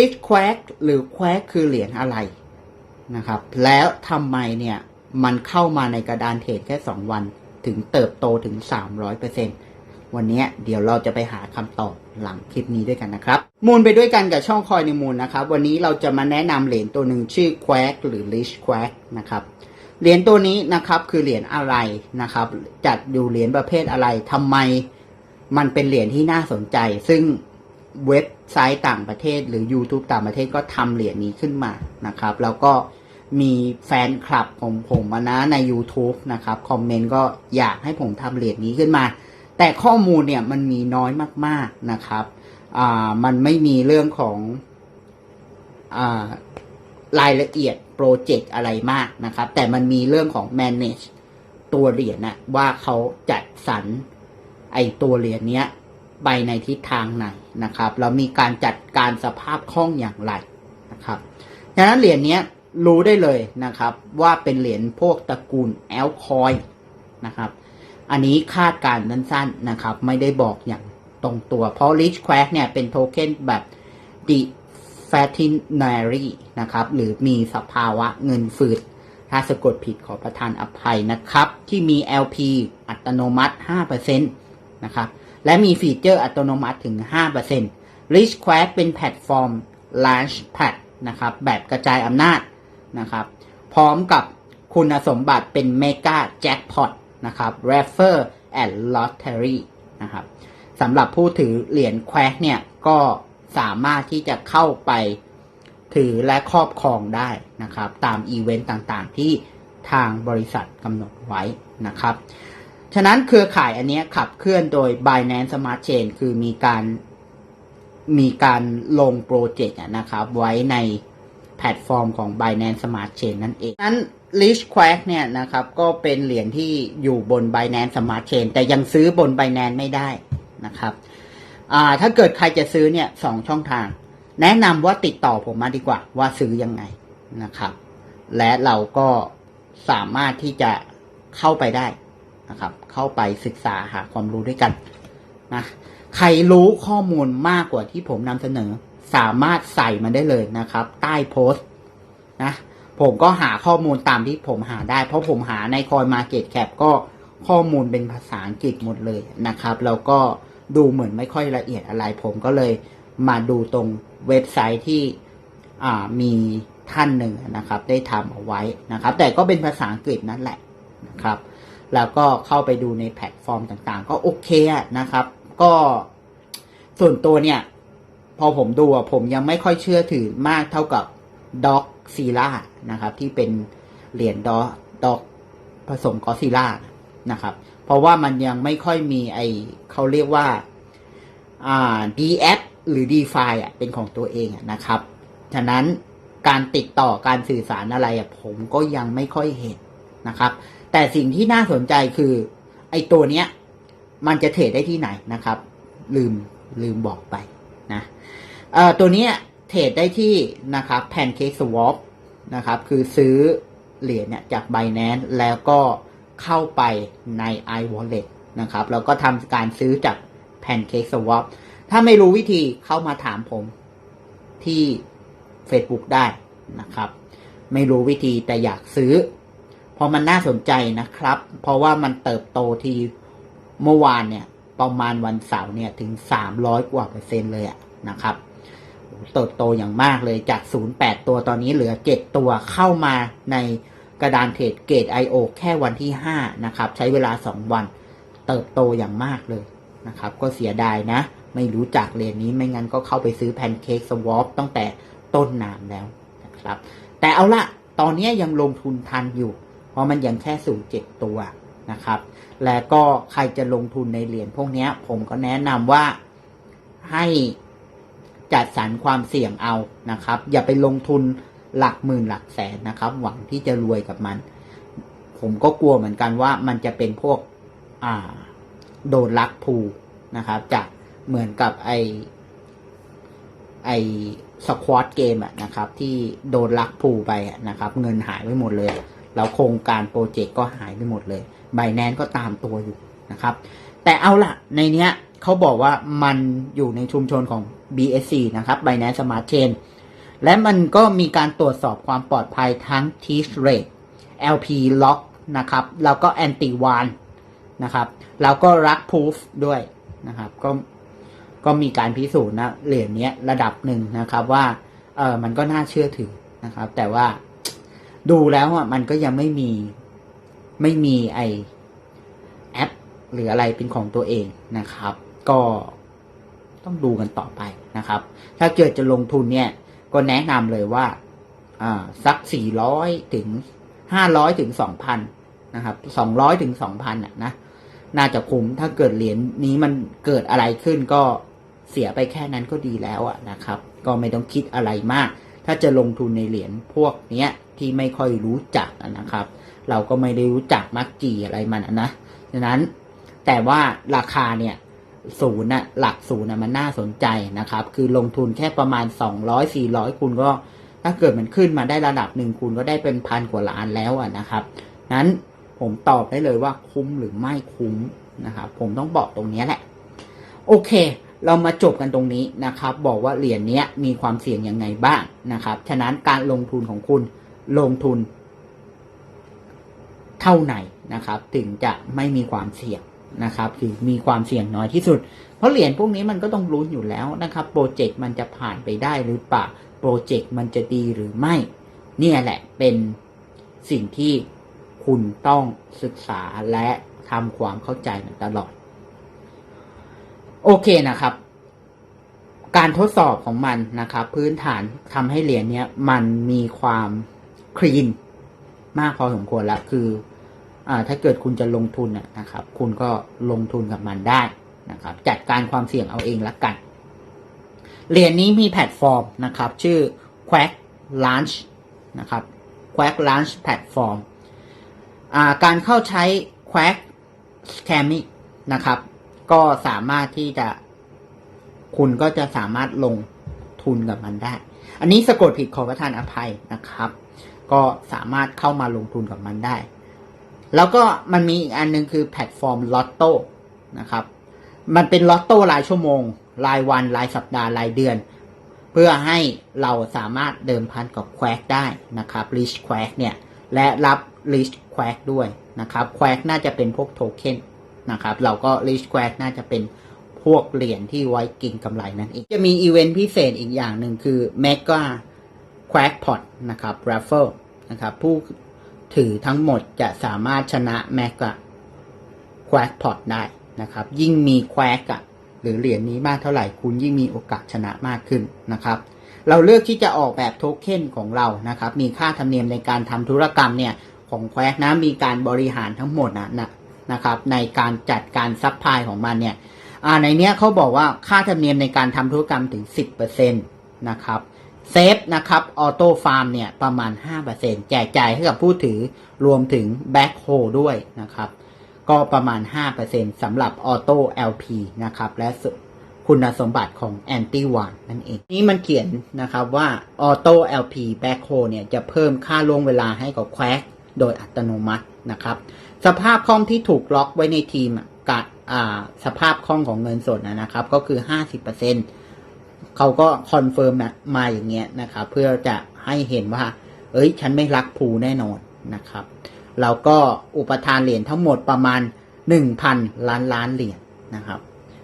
ลิชแควกหรือแควกคือเหรียญอะไรนะครับ แล้วทำไมเนี่ยมันเข้ามาในกระดานเทรดแค่ 2 วันถึงเติบโตถึง 300%วันนี้เดี๋ยวเราจะไปหาคำตอบหลังคลิปนี้ด้วยกันนะครับ มูลไปด้วยกันกับช่องคอยในมูลนะครับ วันนี้เราจะมาแนะนำเหรียญตัวหนึ่งชื่อแควกหรือลิชแควกนะครับเหรียญตัวนี้นะครับคือเหรียญอะไรนะครับ จัดอยู่เหรียญประเภทอะไรทำไมมันเป็นเหรียญที่น่าสนใจ ซึ่ง เว็บไซต์ต่างประเทศ หรือ YouTube ต่างประเทศก็ทำเหรียญนี้ขึ้นมานะครับ แล้วก็มีแฟนคลับของผมนะใน YouTube นะครับ คอมเมนต์ก็อยากให้ผมทำเหรียญนี้ขึ้นมา แต่ข้อมูลเนี่ยมันมีน้อยมาก ๆนะครับอ่ามันไม่มีเรื่องของอ่ารายละเอียดโปรเจกต์อะไรมากนะครับ แต่มันมีเรื่องของ manage ตัวเหรียญนะว่าเขาจัดสรรไอตัวเหรียญเนี้ย ไปในทิศทางไหนนะครับแล้วมีการจัดการสภาพคล่องอย่างไรนะครับดังนั้นเหรียญนี้รู้ได้เลยนะครับว่าเป็นเหรียญพวกตระกูลแอลคอยนะครับอันนี้คาดการณ์สั้นๆนะครับไม่ได้บอกอย่างตรงตัว เพราะ Rich Quack เนี่ยเป็นโทเค็นแบบ defatinary นะครับหรือมีสภาวะเงินฝืด ถ้าสะกดผิดขอประทานอภัยนะครับ ที่มี LP อัตโนมัติ 5%นะครับ และมีฟีเจอร์อัตโนมัติถึง 5% Rich Quack เป็นแพลตฟอร์ม Launchpad นะครับแบบกระจายอำนาจนะครับพร้อมกับคุณสมบัติเป็น Mega Jackpot นะครับ Raffle and Lottery นะครับสำหรับผู้ถือเหรียญแควกเนี่ยก็สามารถที่จะเข้าไปถือและครอบครองได้นะครับ ตามอีเวนต์ต่างๆ ที่ทางบริษัทกำหนดไว้นะครับ ฉะนั้นเครือข่ายอันนี้ขับเคลื่อนโดย Binance Smart Chain คือมีการมีการลงโปรเจกต์นะครับ ไว้ในแพลตฟอร์มของ Binance Smart Chain นั่นเองนั้น Rich Quack เนี่ยนะครับ ก็เป็นเหรียญที่อยู่บน Binance Smart Chain แต่ยังซื้อบน Binance ไม่ได้นะครับถ้าเกิดใครจะซื้อเนี่ยสองช่องทาง แนะนำว่าติดต่อผมมาดีกว่า ว่าซื้อยังไงนะครับ และเราก็สามารถที่จะเข้าไปได้ นะครับ เข้าไปศึกษาหาความรู้ด้วยกันนะใครรู้ข้อมูลมากกว่าที่ผมนำเสนอ สามารถใส่มาได้เลยนะครับ ใต้โพสต์นะผมก็หาข้อมูลตามที่ผมหาได้ เพราะผมหาในคอยมาเก็ตแคปก็ข้อมูลเป็นภาษาอังกฤษหมดเลยนะครับ แล้วก็ดูเหมือนไม่ค่อยละเอียดอะไร ผมก็เลยมาดูตรงเว็บไซต์ที่มีท่านหนึ่งนะครับ ได้ทำเอาไว้นะครับ แต่ก็เป็นภาษาอังกฤษนั่นแหละนะครับ แล้วก็เข้าไปดูในแพลตฟอร์มต่างๆ ก็โอเคนะครับ ก็ส่วนตัวเนี่ย พอผมดูผมยังไม่ค่อยเชื่อถือมากเท่ากับด็อกซีล่านะครับ ที่เป็นเหรียญด็อกด็อกผสมกอซิล่านะครับ เพราะว่ามันยังไม่ค่อยมีไอเขาเรียกว่าอ่า DF หรือ DeFi อะเป็นของตัวเองนะครับ ฉะนั้นการติดต่อการสื่อสารอะไรอะผมก็ยังไม่ค่อยเห็นนะครับ แต่สิ่งที่น่าสนใจคือ ไอตัวเนี้ย มันจะเทรดได้ที่ไหนนะครับ ลืมลืมบอกไปนะเอ่อตัวเนี้ยเทรดได้ที่นะครับ Pancake Swap นะครับ คือซื้อเหรียญเนี่ยจาก Binance แล้วก็เข้าไปใน iWallet นะครับ แล้วก็ทำการซื้อจาก Pancake Swap ถ้าไม่รู้วิธีเข้ามาถามผมที่ Facebook ได้นะครับ ไม่รู้วิธีแต่อยากซื้อ พราะมันน่าสนใจนะครับ เพราะว่ามันเติบโตทีเมื่อวานเนี่ย ประมาณวันเสาร์เนี่ยถึง 300 กว่าเปอร์เซ็นต์เลยอะนะครับ เติบโตอย่างมากเลยจาก 08 ตัวตอนนี้เหลือ 7 ตัวเข้ามาในกระดานเทรดเกต IO แค่วันที่ 5 นะครับ ใช้เวลา 2 วัน เติบโตอย่างมากเลยนะครับ ก็เสียดายนะ ไม่รู้จักเหรียญนี้ไม่งั้นก็เข้าไปซื้อแพนเค้กสวอปตั้งแต่ต้นน้ำแล้วนะครับ แต่เอาละตอนนี้ยังลงทุนทันอยู่ เพราะมันยังแค่สูงเจ็ดตัวนะครับ และก็ใครจะลงทุนในเหรียญพวกนี้ผมก็แนะนำว่าให้จัดสรรความเสี่ยงเอานะครับ อย่าไปลงทุนหลักหมื่นหลักแสนนะครับ หวังที่จะรวยกับมัน ผมก็กลัวเหมือนกันว่ามันจะเป็นพวกอ่าโดนลักพูนะครับจากเหมือนกับไอไอสควอตเกมอะนะครับ ที่โดนลักพูไปอะนะครับ เงินหายไปหมดเลย แล้วโครงการโปรเจกต์ก็หายไปหมดเลยไบแนนก็ตามตัวอยู่นะครับ แต่เอาล่ะในเนี้ยเขาบอกว่ามันอยู่ในชุมชนของ BSC นะครับ Binance Smart Chain และมันก็มีการตรวจสอบความปลอดภัยทั้ง t e a c h rate LP lock นะครับ แล้วก็ anti one นะครับ แล้วก็ rug proof ด้วยนะครับ ก็ก็มีการพิสูจน์นะเหรียญเนี้ยระดับหนึ่งนะครับว่าเออมันก็น่าเชื่อถือนะครับ แต่ว่า ดูแล้วอะมันก็ยังไม่มีไม่มีไอแอป หรืออะไรเป็นของตัวเองนะครับ ก็ต้องดูกันต่อไปนะครับ ถ้าเกิดจะลงทุนเนี่ย ก็แนะนำเลยว่าอ่าสักสี่ร้อยถึงห้าร้อยถึงสองพันนะครับสองร้อยถึงสองพันอะนะน่าจะคุ้มถ้าเกิดเหรียญนี้มันเกิดอะไรขึ้นก็เสียไปแค่นั้นก็ดีแล้วอะนะครับ ก็ไม่ต้องคิดอะไรมาก ถ้าจะลงทุนในเหรียญพวกเนี้ย ที่ไม่ค่อยรู้จักนะครับ เราก็ไม่ได้รู้จักมักจีอะไรมันอะนะฉะนั้นแต่ว่าราคาเนี่ยศูนย์น่ะหลักศูนย์น่ะมันน่าสนใจนะครับ คือลงทุนแค่ประมาณ 200 400 คุณก็ ถ้าเกิดมันขึ้นมาได้ระดับหนึ่งคุณก็ได้เป็นพันกว่าล้านแล้วอะนะครับ นั้นผมตอบได้เลยว่าคุ้มหรือไม่คุ้มนะครับ ผมต้องบอกตรงนี้แหละ โอเค เรามาจบกันตรงนี้นะครับ บอกว่าเหรียญนี้มีความเสี่ยงยังไงบ้างนะครับ ฉะนั้นการลงทุนของคุณ ลงทุน เท่าไหนนะครับ ถึงจะไม่มีความเสี่ยงนะครับถึงมีความเสี่ยงน้อยที่สุด เพราะเหรียญพวกนี้มันก็ต้องรู้อยู่แล้วนะครับ โปรเจกต์มันจะผ่านไปได้หรือเปล่าโปรเจกต์มันจะดีหรือไม่ เนี่ยแหละเป็นสิ่งที่คุณต้องศึกษาและทำความเข้าใจมันตลอด โอเคนะครับ การทดสอบของมันนะครับ พื้นฐานทำให้เหรียญเนี้ยมันมีความ คลีนมากพอสมควรแล้วคืออ่าถ้าเกิดคุณจะลงทุนนะครับ คุณก็ลงทุนกับมันได้นะครับ จัดการความเสี่ยงเอาเองละกัน เหรียญนี้มีแพลตฟอร์มนะครับ ชื่อ Quack Launch นะครับ Quack Launch Platform อ่าการเข้าใช้ Quack Scamming นะครับ ก็สามารถที่จะคุณก็จะสามารถลงทุนกับมันได้ อันนี้สะกดผิดขอประทานอภัยนะครับ ก็สามารถเข้ามาลงทุนกับมันได้ แล้วก็มันมีอีกอันหนึงคือแพลตฟอร์มลอตโต้นะครับ มันเป็นลอตโต้รายชั่วโมง รายวัน รายสัปดาห์ รายเดือน เพื่อให้เราสามารถเดิมพันกับแควกได้นะครับ r ิชแควกเนี่ย และรับ r ิชแควกด้วยนะครับแควกน่าจะเป็นพวกโทเค็นนะครับ เราก็ r ิชแควกน่าจะเป็นพวกเหรียญที่ไว้กินกำไรนั่นเอง จะมีอีเวนต์พิเศษอีกอย่างหนึ่งคือ Mega Quackpot นะครับ Raffle นะครับผู้ถือทั้งหมดจะสามารถชนะ Mega Quackpot ได้นะครับ ยิ่งมีแควกอะหรือเหรียญนี้มากเท่าไหร่คุณยิ่งมีโอกาสชนะมากขึ้นนะครับ เราเลือกที่จะออกแบบโทเค็นของเรานะครับ มีค่าธรรมเนียมในการทำธุรกรรมเนี่ยของแควกนะมีการบริหารทั้งหมดนะนะนะครับ ในการจัดการซัพพลายของมันเนี่ยในเนี้ยเขาบอกว่าค่าธรรมเนียมในการทำธุรกรรมถึง 10%นะครับ เซฟนะครับออโต้ฟาร์มเนี่ย ประมาณ 5%แจกจ่ายให้กับผู้ถือรวมถึงแบ็คโฮด้วยนะครับ ก็ประมาณ 5%สำหรับออโต้ LP นะครับ และคุณสมบัติของ Anti One นั่นเอง นี่มันเขียนนะครับว่า Auto LP Backhoe เนี่ย จะเพิ่มค่าล่วงเวลาให้กับแควกโดยอัตโนมัตินะครับ สภาพคล่องที่ถูกล็อกไว้ในทีมกับอ่าสภาพคล่องของเงินสดนะนะครับ ก็คือ 50% เขาก็คอนเฟิร์มนะมาอย่างเงี้ยนะครับเพื่อจะให้เห็นว่า เอ้ย ฉันไม่รักภูแน่นอนนะครับแล้วก็อุปทานเหรียญทั้งหมดประมาณ 1,000 ล้านล้านเหรียญนะครับ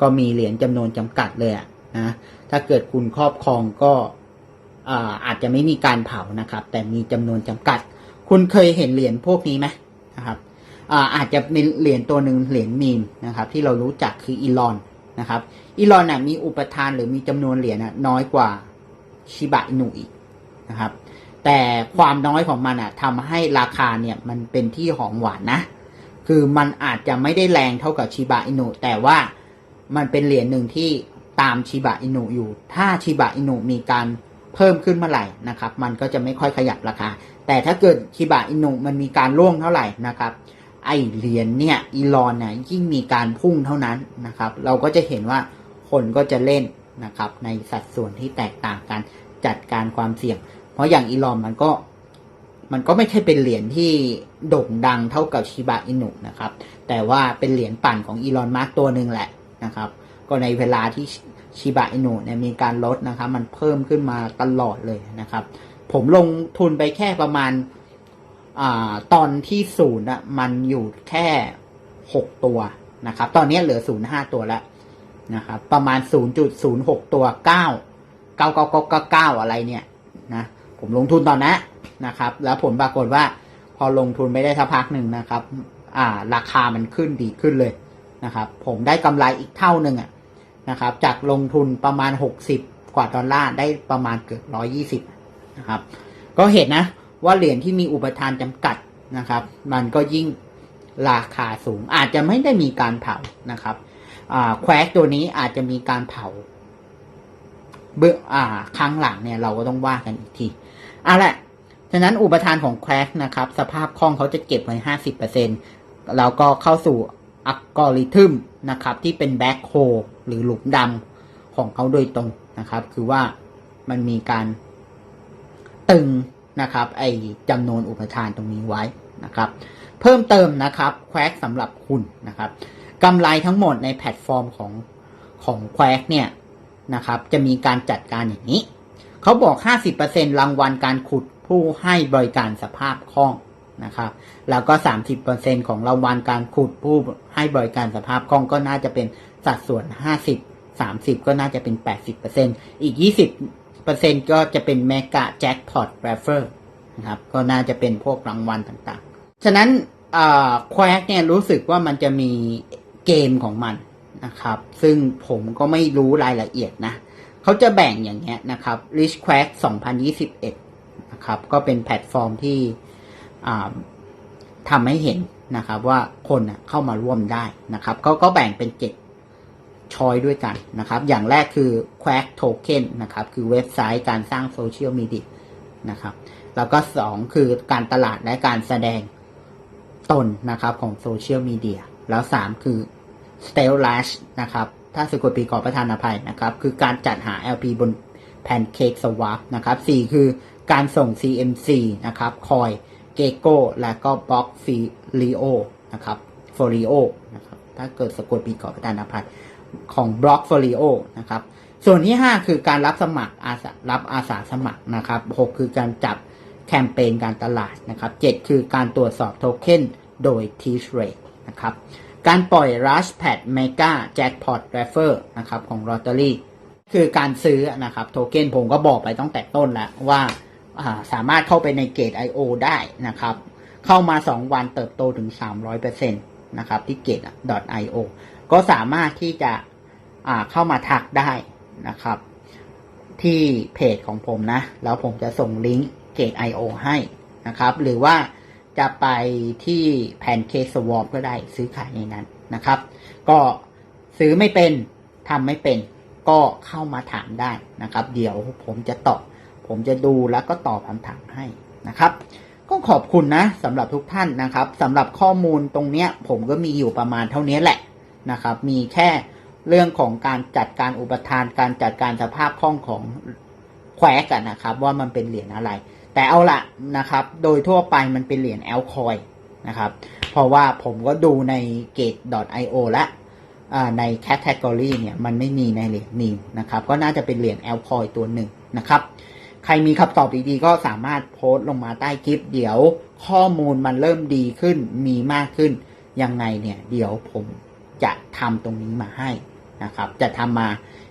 ก็มีเหรียญจำนวนจำกัดเลยอะนะถ้าเกิดคุณครอบครองก็อาอาจจะไม่มีการเผานะครับ แต่มีจำนวนจำกัด คุณเคยเห็นเหรียญพวกนี้ไหมนะครับอาอาจจะมีเหรียญตัวหนึ่งเหรียญมีมนะครับ ที่เรารู้จักคืออีลอน นะครับอีลอนน่ะมีอุปทานหรือมีจำนวนเหรียญน่ะน้อยกว่าชิบะอินุอีกนะครับ แต่ความน้อยของมันอะทำให้ราคาเนี่ยมันเป็นที่หอมหวานนะ คือมันอาจจะไม่ได้แรงเท่ากับชิบะอินุแต่ว่ามันเป็นเหรียญหนึ่งที่ตามชิบะอินุอยู่ ถ้าชิบะอินุมีการเพิ่มขึ้นเมื่อไหร่นะครับ มันก็จะไม่ค่อยขยับราคา แต่ถ้าเกิดชิบะอินุมันมีการร่วงเท่าไหร่นะครับ ไอเหรียญเนี่ยอีลอนเนี่ยยิ่งมีการพุ่งเท่านั้นนะครับ เราก็จะเห็นว่าคนก็จะเล่นนะครับในสัดส่วนที่แตกต่างกันจัดการความเสี่ยง เพราะอย่างอีลอนมันก็มันก็ไม่ใช่เป็นเหรียญที่โด่งดังเท่ากับชิบะอินุนะครับ แต่ว่าเป็นเหรียญปั่นของอีลอนมาร์กตัวหนึ่งแหละนะครับ ก็ในเวลาที่ชิบะอินุเนี่ยมีการลดนะครับ มันเพิ่มขึ้นมาตลอดเลยนะครับ ผมลงทุนไปแค่ประมาณ อาตอนที่ศูนย์อะมันอยู่แค่หกตัวนะครับ ตอนนี้เหลือศูนย์ห้าตัวแล้วนะครับ ประมาณศูนย์จุดศูนย์หกตัวเก้าเก้าเก้าเก้าเก้าเก้าอะไรเนี่ยนะผมลงทุนตอนนั้นนะครับ แล้วผลปรากฏว่าพอลงทุนไม่ได้สักพักหนึ่งนะครับ อ่า ราคามันขึ้นดีขึ้นเลยนะครับ ผมได้กำไรอีกเท่าหนึ่งอะนะครับ จากลงทุนประมาณหกสิบกว่าดอลลาร์ได้ประมาณเกือบร้อยี่สิบนะครับ ก็เห็นนะ ว่าเหรียญที่มีอุปทานจำกัดนะครับ มันก็ยิ่งราคาสูง อาจจะไม่ได้มีการเผานะครับแควกตัวนี้อาจจะมีการเผาเบื้องอ่าครั้งหลังเนี่ยเราก็ต้องว่ากันอีกทีเอาละฉะนั้นอุปทานของแครกนะครับ สภาพคล่องเขาจะเก็บไว้ห้าสิบเปอร์เซ็นแล้วก็เข้าสู่อัลกอริทึมนะครับ ที่เป็นแบ็คโฮหรือหลุมดำของเขาโดยตรงนะครับ คือว่ามันมีการตึง นะครับไอจำนวนอุปทานตรงนี้ไว้นะครับ เพิ่มเติมนะครับแควกสำหรับคุณนะครับกำไรทั้งหมดในแพลตฟอร์มของของแควกเนี่ยนะครับจะมีการจัดการอย่างนี้ เขาบอก 50%รางวัลการขุดผู้ให้บริการสภาพคล่องนะครับแล้วก็ 30%ของรางวัลการขุดผู้ให้บริการสภาพคล่องก็น่าจะเป็นสัดส่วน 50 30 ก็น่าจะเป็น 80%อีก 20 ก็จะเป็นเมกะแจ็คพอตแรฟเฟอร์นะครับก็น่าจะเป็นพวกรางวัลต่างๆ ฉะนั้นแควกเนี่ยรู้สึกว่ามันจะมีเกมของมันนะครับ ซึ่งผมก็ไม่รู้รายละเอียดนะ เขาจะแบ่งอย่างเงี้ยนะครับ Rich Quack 2021 นะครับ ก็เป็นแพลตฟอร์มที่ทำให้เห็นนะครับว่าคนน่ะเข้ามาร่วมได้นะครับเขาก็แบ่งเป็นเจ็ด ชอยด้วยกันนะครับ อย่างแรกคือ Quack Token นะครับ คือเว็บไซต์การสร้างโซเชียลมีเดียนะครับ แล้วก็สองคือการตลาดและการแสดงตนนะครับของโซเชียลมีเดียแล้วสามคือ s t e l l a s h นะครับ ถ้าสะกดปีขอประทานอภัยนะครับ คือการจัดหา LP บน Pancake Swap นะครับสี่คือการส่ง CMC นะครับคอยเกโก้และก็บล็อกฟีลิโอนะครับฟอริโอนะครับถ้าเกิดสะกดปีขอประทานอภัย ของบล็อกฟอริโอนะครับ ส่วนที่ 5 คือการรับสมัครอาสารับอาสาสมัครนะครับ 6 คือการจับแคมเปญการตลาดนะครับ 7 คือการตรวจสอบโทเค็นโดย t r a d e นะครับ การปล่อย Rush Pad Mega Jackpot Raffle นะครับของ Lottery คือการซื้อนะครับโทเค็นผมก็บอกไปตั้งแต่ต้นแล้วว่าสามารถเข้าไปในเกต I.O. ได้นะครับ เข้ามา 2 วันเติบโตถึง 300%น นะครับที่เกต .io ก็สามารถที่จะเข้ามาทักได้นะครับ ที่เพจของผมนะ แล้วผมจะส่งลิงก์เกต I.O. ให้นะครับ หรือว่าจะไปที่แผ่นเคสวอปก็ได้ซื้อขายในนั้นนะครับ ก็ซื้อไม่เป็นทำไม่เป็นก็เข้ามาถามได้นะครับ เดี๋ยวผมจะตอบ ผมจะดูแล้วก็ตอบคำถามให้นะครับ ก็ขอบคุณนะสำหรับทุกท่านนะครับสำหรับข้อมูลตรงเนี้ย ผมก็มีอยู่ประมาณเท่านี้แหละนะครับ มีแค่เรื่องของการจัดการอุปทาน การจัดการสภาพคล่องของแควกันนะครับ ว่ามันเป็นเหรียญอะไร แต่เอาละนะครับ โดยทั่วไปมันเป็นเหรียญแอลคอยนะครับ เพราะว่าผมก็ดูใน gate.io และในแคตตากรีเนี่ยมันไม่มีในเหรียญนีมนะครับ ก็น่าจะเป็นเหรียญแอลคอยตัวหนึ่งนะครับ ครมีคำตอบดีๆ ก็สามารถโพสต์ลงมาใต้คลิป เดี๋ยวข้อมูลมันเริ่มดีขึ้นมีมากขึ้น ยังไงเนี่ยเดี๋ยวผมจะทำตรงนี้มาให้นะครับ จะทำมา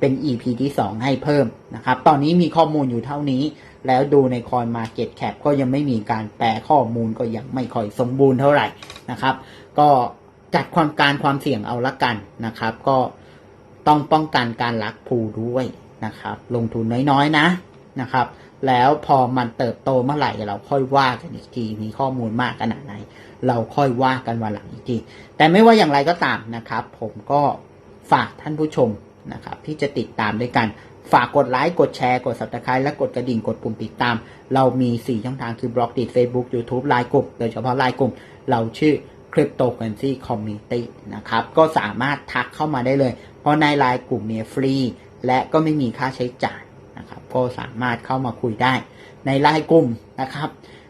เป็น EP ที่ 2 ให้เพิ่มนะครับ ตอนนี้มีข้อมูลอยู่เท่านี้ แล้วดูในคอยมาเก็ตแคปก็ยังไม่มีการแปลข้อมูลก็ยังไม่ค่อยสมบูรณ์เท่าไหร่นะครับ ก็จัดความการความเสี่ยงเอาละกันนะครับ ก็ต้องป้องกันการลักพูด้วยนะครับ ลงทุนน้อยๆนะ นะครับ แล้วพอมันเติบโตเมื่อไหร่เราค่อยว่ากันอีกทีมีข้อมูลมากขนาดไหน เราค่อยว่ากันวันหลังอีกที แต่ไม่ว่าอย่างไรก็ตามนะครับ ผมก็ฝากท่านผู้ชมนะครับที่จะติดตามด้วยกันฝากกดไลค์ กดแชร์ กด subscribe และกดกระดิ่ง กดปุ่มติดตาม เรามี 4 ช่องทางคือบล็อกดิ Facebook YouTube ไลน์กลุ่ม โดยเฉพาะไลน์กลุ่ม เราชื่อ Cryptocurrency Community นะครับ ก็สามารถทักเข้ามาได้เลย เพราะในไลน์กลุ่มเนี่ยฟรี และก็ไม่มีค่าใช้จ่าย ก็สามารถเข้ามาคุยได้ในไลน์กลุ่มนะครับ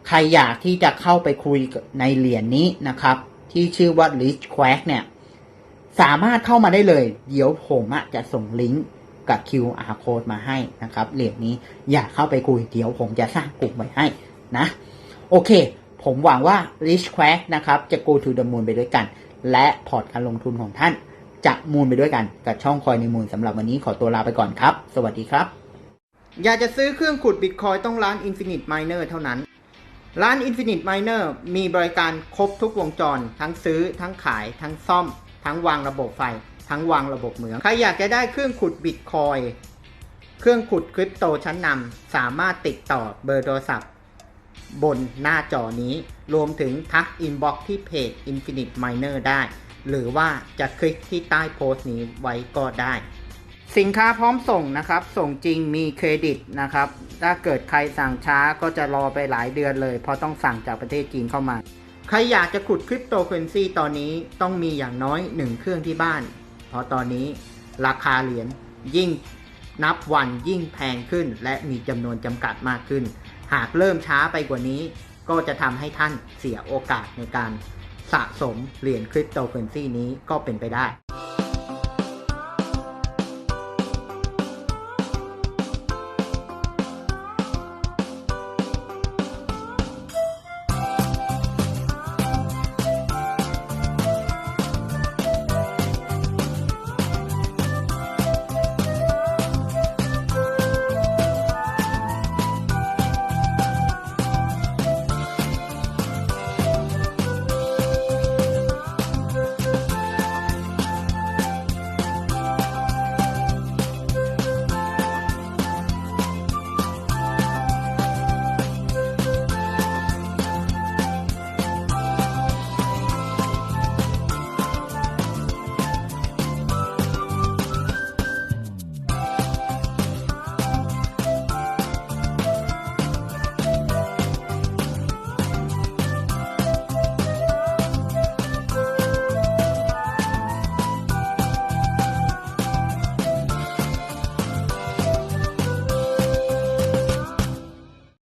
ใครอยากที่จะเข้าไปคุยในเหรียญนี้นะครับ ที่ชื่อว่า Rich Quack เนี่ย สามารถเข้ามาได้เลย เดี๋ยวผมจะส่งลิงก์กับ QR code มาให้นะครับ เหรียญนี้อยากเข้าไปคุย เดี๋ยวผมจะสร้างกลุ่มไว้ให้นะ โอเค ผมหวังว่า Rich Quack นะครับ จะ go to the moon ไปด้วยกัน และพอร์ตการลงทุนของท่านจะมูลไปด้วยกันกับช่องคอยในมูลสำหรับวันนี้ขอตัวลาไปก่อนครับ สวัสดีครับ อยากจะซื้อเครื่องขุดบิตคอยต้องร้าน Infinite Miner เท่านั้น ร้าน Infinite Miner มีบริการครบทุกวงจร ทั้งซื้อ ทั้งขาย ทั้งซ่อม ทั้งวางระบบไฟ ทั้งวางระบบเหมือง ใครอยากจะได้เครื่องขุดบิตคอยเครื่องขุดคริปโตชั้นนำสามารถติดต่อเบอร์โทรศัพท์ บนหน้าจอนี้ รวมถึงทักอินบ็อกที่เพจ Infinite Miner ได้ หรือว่าจะคลิกที่ใต้โพสต์นี้ไว้ก็ได้ สินค้าพร้อมส่งนะครับ ส่งจริงมีเครดิตนะครับ ถ้าเกิดใครสั่งช้าก็จะรอไปหลายเดือนเลย เพราะต้องสั่งจากประเทศจีนเข้ามา ใครอยากจะขุดคริปโตเคอเรนซีตอนนี้ต้องมีอย่างน้อย 1 เครื่องที่บ้าน เพราะตอนนี้ราคาเหรียญยิ่งนับวันยิ่งแพงขึ้น และมีจำนวนจำกัดมากขึ้น หากเริ่มช้าไปกว่านี้ ก็จะทำให้ท่านเสียโอกาสในการสะสมเหรียญคริปโตเคอเรนซีนี้ก็เป็นไปได้